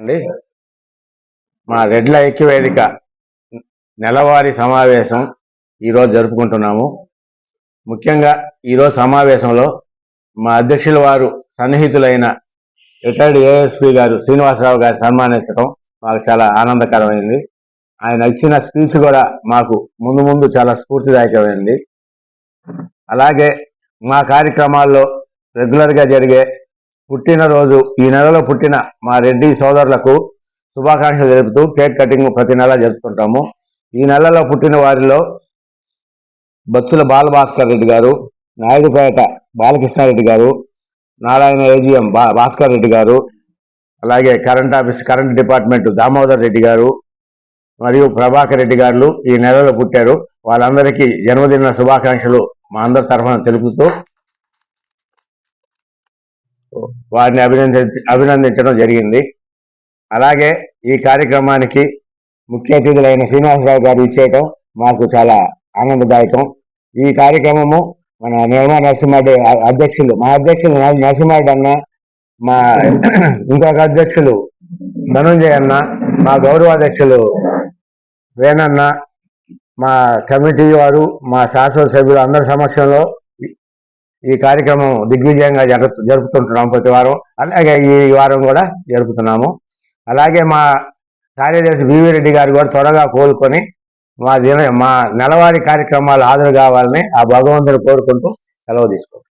అండి. మా రెడ్ల ఐక్య వేదిక నెలవారీ సమావేశం ఈరోజు జరుపుకుంటున్నాము. ముఖ్యంగా ఈరోజు సమావేశంలో మా అధ్యక్షుల వారు సన్నిహితులైన రిటైర్డ్ ఏఎస్పి గారు శ్రీనివాసరావు గారు సన్మానించడం మాకు చాలా ఆనందకరమైంది. ఆయన ఇచ్చిన స్పీచ్ కూడా మాకు ముందు ముందు చాలా స్ఫూర్తిదాయకమైంది. అలాగే మా కార్యక్రమాల్లో రెగ్యులర్గా జరిగే పుట్టినరోజు ఈ నెలలో పుట్టిన మా రెడ్డి సోదరులకు శుభాకాంక్షలు తెలుపుతూ కేక్ కటింగ్ ప్రతి నెల జరుపుతుంటాము. ఈ నెలలో పుట్టిన వారిలో బత్సుల బాలభాస్కర్ రెడ్డి గారు నాయుడుపేట బాలకృష్ణారెడ్డి గారు నారాయణ ఏజిఎం బా భాస్కర్ రెడ్డి గారు అలాగే current office current department Damodar Reddy garu మరియు ప్రభాకర్ రెడ్డి గారు ఈ నెలలో పుట్టారు. వాళ్ళందరికీ జన్మదిన శుభాకాంక్షలు మా అందరి తరఫున తెలుపుతూ వారిని అభినందించ అభినందించడం జరిగింది. అలాగే ఈ కార్యక్రమానికి ముఖ్య అతిథులైన శ్రీనివాసరావు గారు ఇచ్చేయటం మాకు చాలా ఆనందదాయకం. ఈ కార్యక్రమము మన నిర్మా నరసింహారెడ్డి అధ్యక్షులు మా అధ్యక్షులు నరసింహారెడ్డి అన్న మా ఇంకొక అధ్యక్షులు ధనుంజయ అన్న మా గౌరవాధ్యక్షులు వేణన్న మా కమిటీ వారు మా శాసన సభ్యులు అందరి సమక్షంలో ఈ- కార్యక్రమం దిగ్విజయంగా జరుపు ప్రతి వారం. అలాగే ఈ వారం కూడా జరుపుతున్నాము. అలాగే మా కార్యదర్శి వివి రెడ్డి గారు కూడా త్వరగా కోలుకొని మా దిన మా నెలవారీ కార్యక్రమాలు హాజరు కావాలని ఆ భగవంతుని కోరుకుంటూ సెలవు తీసుకుంటాం